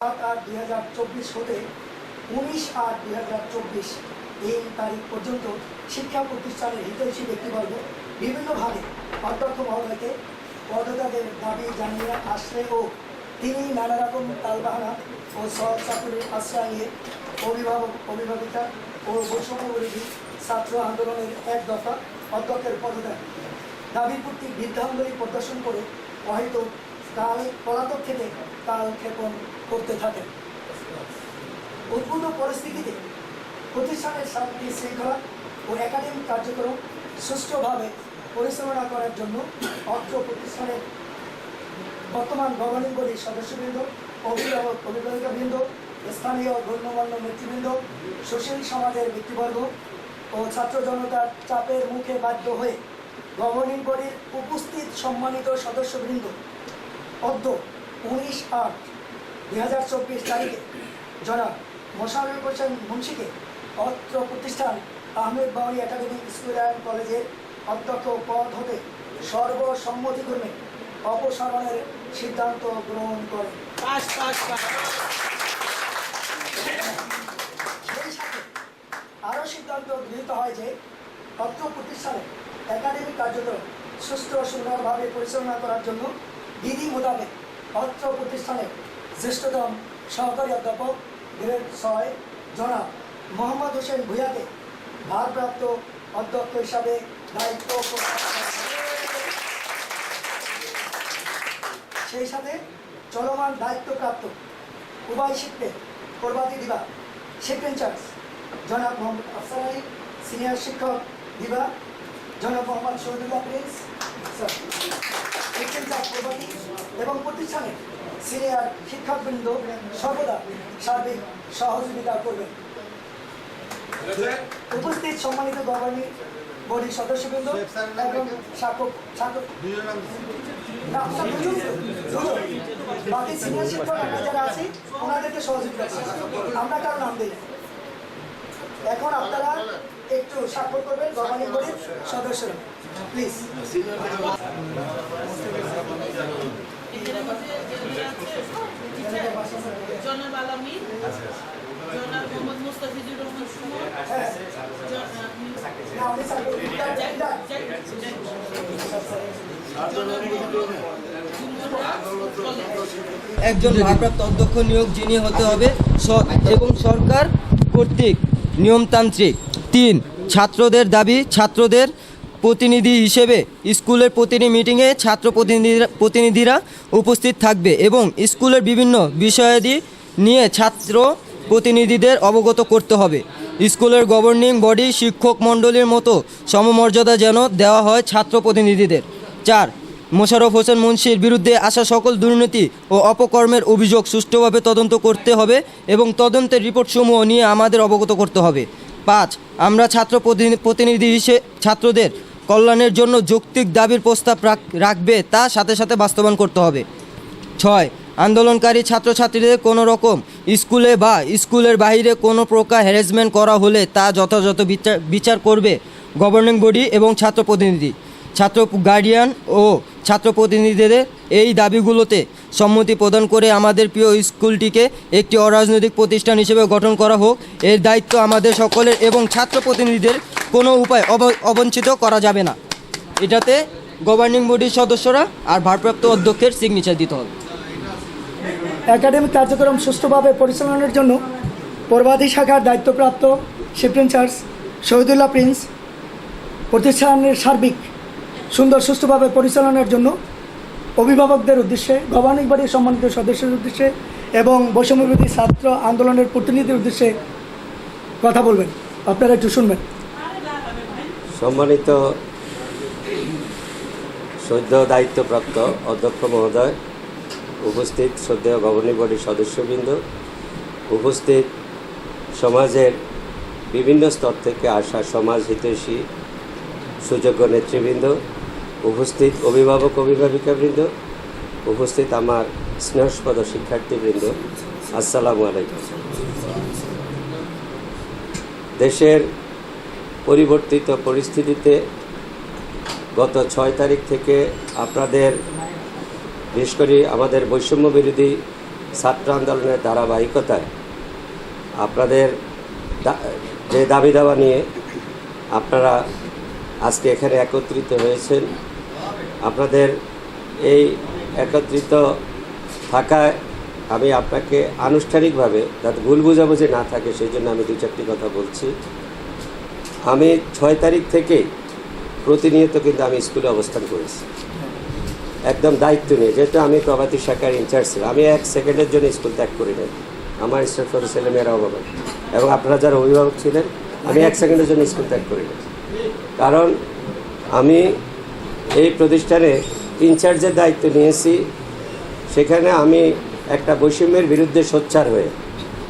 সাত আট দুই হাজার চব্বিশ হতে উনিশ আট দুই হাজার চব্বিশ এই তারিখ পর্যন্ত শিক্ষা প্রতিষ্ঠানের হিতৈষী ব্যক্তিবর্গ বিভিন্নভাবে অধ্যক্ষ মহোদয়কে পদত্যাগের দাবি জানিয়ে আসলে ও তিনি নানা রকম তালবাহানা ও সহচাকরির আশ্রয় নিয়ে অভিভাবক, অভিভাবিকা ও বৈষম্যবিরোধী ছাত্র আন্দোলনের এক দফা অধ্যক্ষের পদত্যাগ। দাবি পূর্তি বৃদ্ধাঙ্গুলি প্রদর্শন করে হয়ত কাল পলাতক থেকে কাল ক্ষেপণ করতে থাকেন উদ্ভূত পরিস্থিতিতে প্রতিষ্ঠানের শান্তি শৃঙ্খলা ও একাডেমিক কার্যক্রম সুষ্ঠুভাবে পরিচালনা করার জন্য অর্থ প্রতিষ্ঠানের বর্তমান গভর্নিং বডির সদস্যবৃন্দ, অভিভাবক অভিভাবিকাবৃন্দ, স্থানীয় গণ্যমান্য নেতৃবৃন্দ, সুশীল সমাজের ব্যক্তিবর্গ ও ছাত্র জনতার চাপের মুখে বাধ্য হয়ে গভর্নিং বডির উপস্থিত সম্মানিত সদস্যবৃন্দ অদ্য উনিশ আট দুই হাজার চব্বিশ তারিখে জনাব মোশারফ হোসেন মুন্সিকে অত্র প্রতিষ্ঠান Ahmed Bauri academic school and কলেজের অধ্যক্ষ পদ হতে সর্বসম্মতিক্রমে অপসারণের সিদ্ধান্ত গ্রহণ করে সেই সাথে আরও সিদ্ধান্ত গৃহীত হয় যে অত্র প্রতিষ্ঠানে একাডেমিক কার্যক্রম সুস্থ সুন্দরভাবে পরিচালনা করার জন্য বিধি মোতাবেক অত্র প্রতিষ্ঠানের জ্যেষ্ঠতম সহকারী অধ্যাপক গ্রেড ছয় জনাব মোহাম্মদ হোসেন ভূঁইয়াকে ভারপ্রাপ্ত অধ্যক্ষ হিসাবে দায়িত্ব। সেই সাথে চলমান দায়িত্বপ্রাপ্ত উভয় শিক্ষক প্রবাদী দিবা শিক্ষক ইনচার্জ জনাব মোহাম্মদ আফসার আলী সিনিয়র শিক্ষক দিবা, জনাব মোহাম্মদ শহীদুল্লাহ প্রিন্স এবং প্রতিষ্ঠানের সিনিয়র শিক্ষকবৃন্দ সর্বদা সার্বিক সহযোগিতা করবেন উপস্থিত সম্মানিত গভর্নিং বডির সদস্যবৃন্দ এবং। বাকি সিনিয়র শিক্ষক যারা আছি ওনাদেরকে সহযোগিতা আমরা কারও নাম দিই এখন আপনারা একটু স্বাক্ষর করবেন গভর্নিং বডির সদস্যরা একজন ভারপ্রাপ্ত অধ্যক্ষ নিয়োগ যিনি হতে হবে এবং সরকার কর্তৃক নিয়মতান্ত্রিক। তিন, ছাত্রদের দাবি, ছাত্রদের প্রতিনিধি হিসেবে স্কুলের প্রতিটি মিটিংয়ে ছাত্র প্রতিনিধিরা প্রতিনিধিরা উপস্থিত থাকবে এবং স্কুলের বিভিন্ন বিষয়াদি নিয়ে ছাত্র প্রতিনিধিদের অবগত করতে হবে। স্কুলের গভর্নিং বডি শিক্ষক মণ্ডলীর মতো সমমর্যাদা যেন দেওয়া হয় ছাত্র প্রতিনিধিদের চার, মোশাররফ হোসেন মুন্সির বিরুদ্ধে আসা সকল দুর্নীতি ও অপকর্মের অভিযোগ সুষ্ঠুভাবে তদন্ত করতে হবে এবং তদন্তের রিপোর্টসমূহ নিয়ে আমাদের অবগত করতে হবে। পাঁচ, আমরা ছাত্র প্রতিনি- প্রতিনিধি হিসেবে ছাত্রদের কল্যাণের জন্য যৌক্তিক দাবির প্রস্তাব রাখ- রাখবে তা সাথে সাথে বাস্তবায়ন করতে হবে। ছয়, আন্দোলনকারী ছাত্রছাত্রীদের কোনো রকম স্কুলে বা স্কুলের বাইরে কোনো প্রকার হ্যারাসমেন্ট করা হলে তা যথাযথ বিচার বিচার করবে গভর্নিং বডি এবং ছাত্র প্রতিনিধি ছাত্র গার্ডিয়ান ও ছাত্র প্রতিনিধিদের এই দাবিগুলোতে সম্মতি প্রদান করে আমাদের প্রিয় স্কুলটিকে একটি অরাজনৈতিক প্রতিষ্ঠান হিসেবে গঠন করা হোক। এর দায়িত্ব আমাদের সকলের এবং ছাত্র প্রতিনিধিদের কোনো উপায় অব- অবঞ্চিত করা যাবে না। এটাতে গভর্নিং বডির সদস্যরা আর ভারপ্রাপ্ত অধ্যক্ষের সিগনেচার দিতে হবে। একাডেমিক কার্যক্রম সুষ্ঠুভাবে পরিচালনার জন্য প্রবাদী শাখার দায়িত্বপ্রাপ্ত ইনচার্জ শহীদুল্লাহ প্রিন্স প্রতিষ্ঠানের সার্বিক সুন্দর সুষ্ঠুভাবে পরিচালনার জন্য অভিভাবকদের উদ্দেশ্যে, গভর্নিং বডির সম্মানিত সদস্যদের উদ্দেশ্যে এবং বৈষম্যবিরোধী ছাত্র আন্দোলনের প্রতিনিধির উদ্দেশ্যে কথা বলবেন। আপনারা একটু শুনবেন। সম্মানিত সদ্য দায়িত্বপ্রাপ্ত অধ্যক্ষ মহোদয়, উপস্থিত শ্রদ্ধেয় গভর্নিং বডির সদস্যবৃন্দ, উপস্থিত সমাজের বিভিন্ন স্তর থেকে আসা সমাজ হিতৈষী সুযোগ্য নেতৃবৃন্দ উপস্থিত অভিভাবক, অভিভাবিকাবৃন্দ, উপস্থিত আমার স্নেহস্পদ শিক্ষার্থীবৃন্দ, আসসালামু আলাইকুম। দেশের পরিবর্তিত পরিস্থিতিতে গত ছয় তারিখ থেকে আপনাদের, বিশেষ করে আমাদের বৈষম্য বিরোধী ছাত্র আন্দোলনের ধারাবাহিকতায় আপনাদের যে দাবি দাওয়া নিয়ে আপনারা আজকে এখানে একত্রিত হয়েছেন আপনাদের এই একত্রিত থাকায় আমি আপনাকে আনুষ্ঠানিকভাবে যাতে ভুল বোঝাবুঝি না থাকে, সেই জন্য আমি দু চারটি কথা বলছি। আমি ছয় তারিখ থেকে প্রতিনিয়ত কিন্তু আমি স্কুলে অবস্থান করেছি। একদম দায়িত্ব নিয়ে, যেহেতু আমি প্রভাতী শাখার ইনচার্জ ছিলাম, আমি এক সেকেন্ডের জন্য স্কুল ত্যাগ করি নাই। আমার স্টাফ ছেলেমেয়েরা অভাবে এবং আপনারা যারা অভিভাবক ছিলেন, আমি এক সেকেন্ডের জন্য স্কুল ত্যাগ করি নাই। কারণ আমি এই প্রতিষ্ঠানে ইনচার্জের দায়িত্ব নিয়েছি। সেখানে আমি একটা বৈষম্যের বিরুদ্ধে সোচ্চার হয়ে।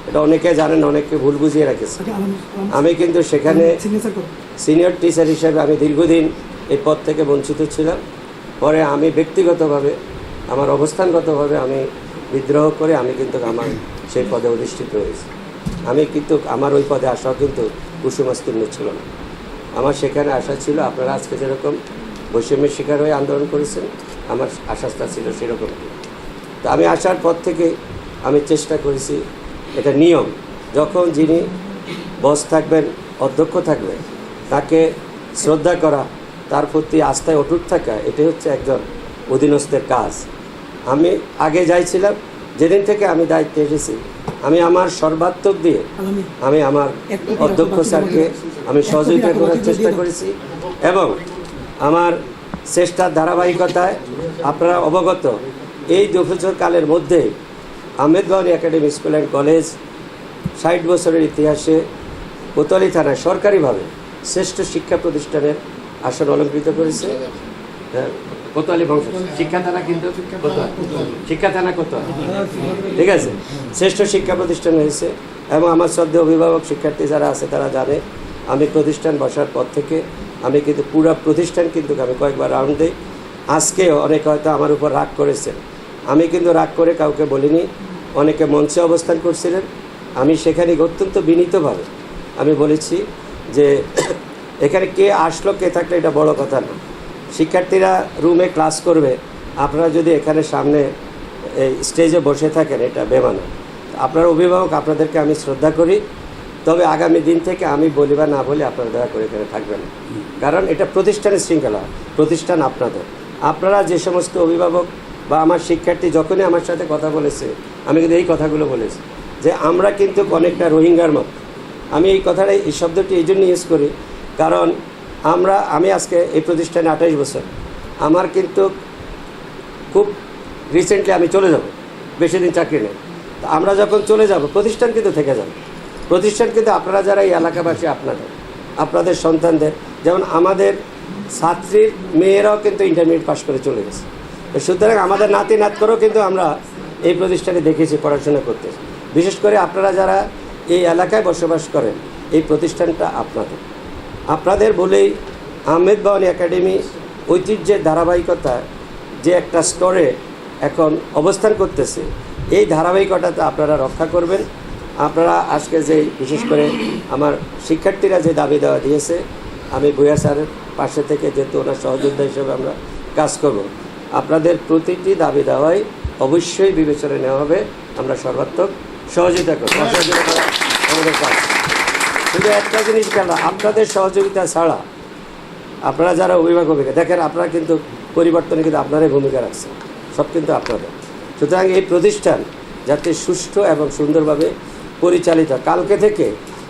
এটা অনেকে জানেন অনেককে ভুল বুঝিয়ে রেখেছে। আমি কিন্তু সেখানে সিনিয়র টিচার হিসেবে আমি দীর্ঘদিন এই পদ থেকে বঞ্চিত ছিলাম। পরে আমি ব্যক্তিগতভাবে আমার অবস্থানগতভাবে আমি বিদ্রোহ করে আমি কিন্তু আমার সেই পদে অধিষ্ঠিত হয়েছি। আমি কিন্তু আমার ওই পদে আসাও কিন্তু কুসুমাস্তীর্ণ ছিল না। আমার সেখানে আসা ছিল আপনারা আজকে যেরকম বৈষম্যের শিকার হয়ে আন্দোলন করেছেন। আমার আশাটা ছিল সেরকম। তো আমি আসার পর থেকে আমি চেষ্টা করেছি এটা নিয়ম। যখন যিনি বস থাকবেন অধ্যক্ষ থাকবেন তাকে শ্রদ্ধা করা তার প্রতি আস্থায় অটুট থাকা এটাই হচ্ছে একজন অধীনস্থের কাজ। আমি আগে যাইছিলাম যেদিন থেকে আমি দায়িত্বে এসেছি আমি আমার সর্বাত্মক দিয়ে আমি আমার অধ্যক্ষ স্যারকে আমি সহযোগিতা করার চেষ্টা করেছি এবং আমার চেষ্টার ধারাবাহিকতায় আপনারা অবগত। এই দু কালের মধ্যে Ahmed Bauni academy school and college ষাট বছরের ইতিহাসে কোতোয়ালি থানায় সরকারিভাবে শ্রেষ্ঠ শিক্ষা প্রতিষ্ঠানের আসন অলঙ্কৃত করেছে। হ্যাঁ, কিন্তু শিক্ষা থানা ঠিক আছে? শ্রেষ্ঠ শিক্ষা প্রতিষ্ঠান হয়েছে এবং আমার শ্রদ্ধে অভিভাবক শিক্ষার্থী যারা আছে তারা জানে আমি প্রতিষ্ঠান বসার পর থেকে আমি কিন্তু পুরো প্রতিষ্ঠান কিন্তু আমি কয়েকবার রাউন্ড দিই। আজকেও অনেকে হয়তো আমার উপর রাগ করেছেন। আমি কিন্তু রাগ করে কাউকে বলিনি। অনেকে মঞ্চে অবস্থান করছিলেন। আমি সেখানে অত্যন্ত বিনীতভাবে আমি বলেছি যে এখানে কে আসলো, কে থাকলে এটা বড় কথা না। শিক্ষার্থীরা রুমে ক্লাস করবে। আপনারা যদি এখানে সামনে স্টেজে বসে থাকেন, এটা বেমানা আপনার অভিভাবক, আপনাদেরকে আমি শ্রদ্ধা করি। তবে আগামী দিন থেকে আমি বলি বা না বলি আপনারা দয়া করে এখানে থাকবেন। কারণ এটা প্রতিষ্ঠানের শৃঙ্খলা, প্রতিষ্ঠান আপনাদের। আপনারা যে সমস্ত অভিভাবক বা আমার শিক্ষার্থী যখনই আমার সাথে কথা বলেছে, আমি কিন্তু এই কথাগুলো বলেছি যে আমরা কিন্তু অনেকটা রোহিঙ্গার মতো। আমি এই কথাটা, এই শব্দটি এই জন্য ইউজ করি, কারণ আমরা, আমি আজকে এই প্রতিষ্ঠানে আঠাইশ বছর। আমার কিন্তু খুব রিসেন্টলি আমি চলে যাব, বেশি দিন চাকরি নেই। তা আমরা যখন চলে যাব, প্রতিষ্ঠান কিন্তু থেকে যাবে। প্রতিষ্ঠান কিন্তু আপনারা যারা এই এলাকাবাসী, আপনাদের আপনাদের সন্তানদের, যেমন আমাদের ছাত্রীর মেয়েরাও কিন্তু ইন্টারমিডিয়েট পাশ করে চলে গেছে। সুতরাং আমাদের নাতি নাত করেও কিন্তু আমরা এই প্রতিষ্ঠানে দেখেছি, পড়াশোনা করতে। বিশেষ করে আপনারা যারা এই এলাকায় বসবাস করেন, এই প্রতিষ্ঠানটা আপনাদের। আপনাদের বলেই আহমেদ বাওয়ানি একাডেমি ঐতিহ্যের ধারাবাহিকতা যে একটা স্তরে এখন অবস্থান করতেছে, এই ধারাবাহিকতাটা আপনারা রক্ষা করবেন। আপনারা আজকে যে বিশেষ করে আমার শিক্ষার্থীরা যে দাবি দেওয়া দিয়েছে, আমি ভূয়া স্যারের পাশে থেকে যেহেতু ওনার সহযোদ্ধা হিসেবে আমরা কাজ করব, আপনাদের প্রতিটি দাবি দেওয়াই অবশ্যই বিবেচনায় নেওয়া হবে। আমরা সর্বাত্মক সহযোগিতা করব। আমাদের কাজ। শুধু একটা জিনিস কেন আপনাদের সহযোগিতা ছাড়া আপনারা যারা অভিভাবক অভিভাবক, দেখেন আপনারা কিন্তু পরিবর্তনে কিন্তু আপনারাই ভূমিকা রাখছেন, সব কিন্তু আপনাদের। সুতরাং এই প্রতিষ্ঠান যাতে সুষ্ঠু এবং সুন্দরভাবে পরিচালিত। কালকে থেকে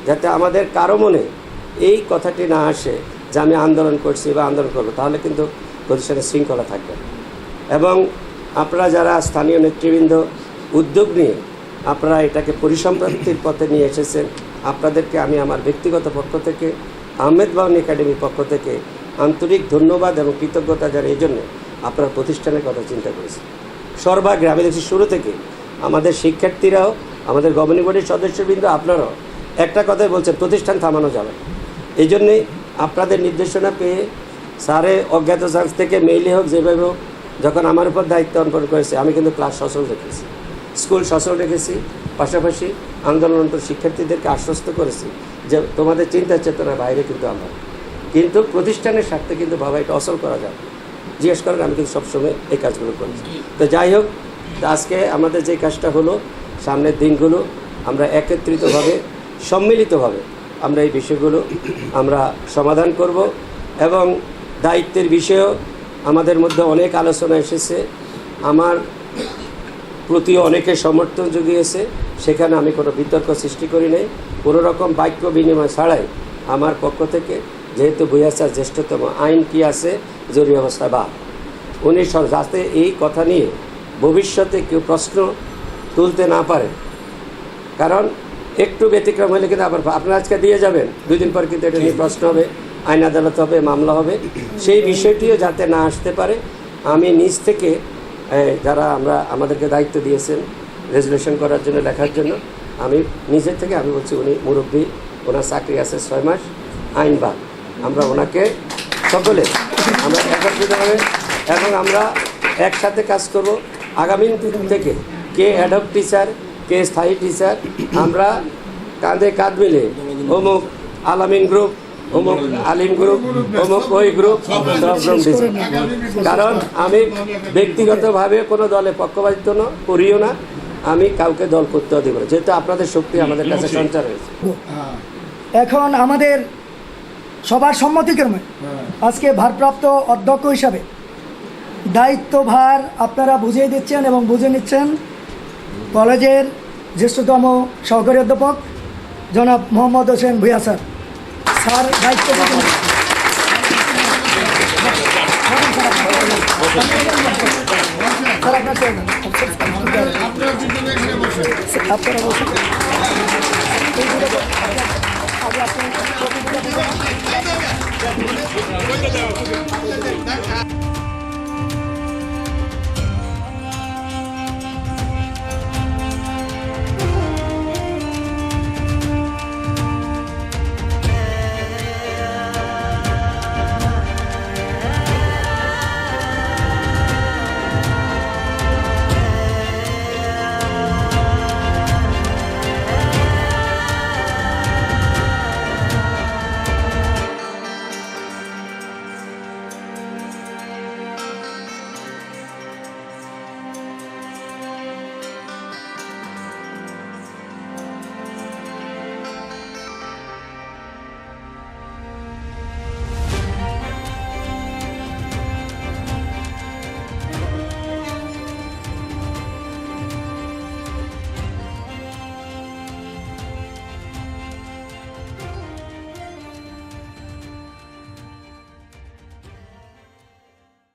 যাতে আমাদের কারও মনে এই কথাটি না আসে যে আমি আন্দোলন করছি বা আন্দোলন করব, তাহলে কিন্তু প্রতিষ্ঠানের শৃঙ্খলা থাকবে এবং আপনারা যারা স্থানীয় নেতৃবৃন্দ উদ্যোগ নিয়ে আপনারা এটাকে পরিসম্প্রাপ্তির পথে নিয়ে এসেছেন, আপনাদেরকে আমি আমার ব্যক্তিগত পক্ষ থেকে, আহমেদ বাউন একাডেমির পক্ষ থেকে আন্তরিক ধন্যবাদ এবং কৃতজ্ঞতা যারা এই জন্য আপনার প্রতিষ্ঠানের কথা চিন্তা করেছি সর্বাগ্রে আমি দেখছি শুরু থেকে আমাদের শিক্ষার্থীরাও আমাদের গভর্নিং বডির সদস্যবৃন্দ আপনারাও একটা কথাই বলছেন প্রতিষ্ঠান থামানো যাবে। এই জন্যেই আপনাদের নির্দেশনা পেয়ে স্যারে অজ্ঞাত চান্স থেকে মেইলে হোক, যেভাবে হোক, যখন আমার উপর দায়িত্ব অর্পণ করেছে, আমি কিন্তু ক্লাস সচল রেখেছি। স্কুল সচল রেখেছি, পাশাপাশি আন্দোলনরত শিক্ষার্থীদেরকে আশ্বস্ত করেছি যে তোমাদের চিন্তা চেতনার বাইরে কিন্তু আমরা কিন্তু প্রতিষ্ঠানের স্বার্থে কিন্তু বাবা এটা অসল করা যাবে জিজ্ঞেস করেন, আমি কিন্তু সবসময় এই কাজগুলো করেছি তো যাই হোক, আজকে আমাদের যে কাজটা হলো সামনের দিনগুলো আমরা একত্রিতভাবে, সম্মিলিতভাবে আমরা এই বিষয়গুলো আমরা সমাধান করব এবং দায়িত্বের বিষয়েও আমাদের মধ্যে অনেক আলোচনা এসেছে। আমার প্রতি অনেকে সমর্থন জুগিয়েছে, সেখানে আমি কোনো বিতর্ক সৃষ্টি করি নাই। কোনো রকম বাক্য বিনিময় ছাড়াই আমার পক্ষ থেকে যেহেতু বইয়াচার জ্যেষ্ঠতম আইন কি আছে, জরুরি অবস্থা বা। উনি যাতে এই কথা নিয়ে ভবিষ্যতে কেউ প্রশ্ন তুলতে না পারে। কারণ একটু ব্যতিক্রম হলে কিন্তু আবার আপনারা আজকে দিয়ে যাবেন। দুই দিন পর কিন্তু এটা নিয়ে প্রশ্ন হবে আইন আদালত হবে মামলা হবে। সেই বিষয়টিও যাতে না আসতে পারে আমি নিজ থেকে যারা আমরা আমাদেরকে দায়িত্ব দিয়েছেন রেজুলেশন করার জন্য লেখার জন্য আমি নিজের থেকে আমি বলছি উনি মুরব্বী ওনার চাকরি আছে ছয় মাস আইনবাদ আমরা ওনাকে সকলে আমরা একত্রিতভাবে এবং আমরা একসাথে কাজ করব। আগামী দিন থেকে কে অ্যাডপ টিচার কে স্থায়ী টিচার আমরা কাঁধে কাঁধ মিলে অমুক আলামিন গ্রুপ অমুক আলিম গ্রুপ অমুক ওই গ্রুপ গ্রুপ টিচার কারণ আমি ব্যক্তিগতভাবে কোনো দলে পক্ষপাতিত্ব ন করিও না আমি কাউকে দল করতে দিব না। যেহেতু আপনাদের শক্তি আমাদের কাছে সঞ্চার হয়েছে। এখন আমাদের সবার সম্মতিক্রমে আজকে ভারপ্রাপ্ত অধ্যক্ষ হিসাবে দায়িত্বভার আপনারা বুঝিয়ে দিচ্ছেন এবং বুঝে নিচ্ছেন কলেজের জ্যেষ্ঠতম সহকারী অধ্যাপক জনাব মোহাম্মদ হোসেন ভুইয়া স্যার। স্যার দায়িত্ব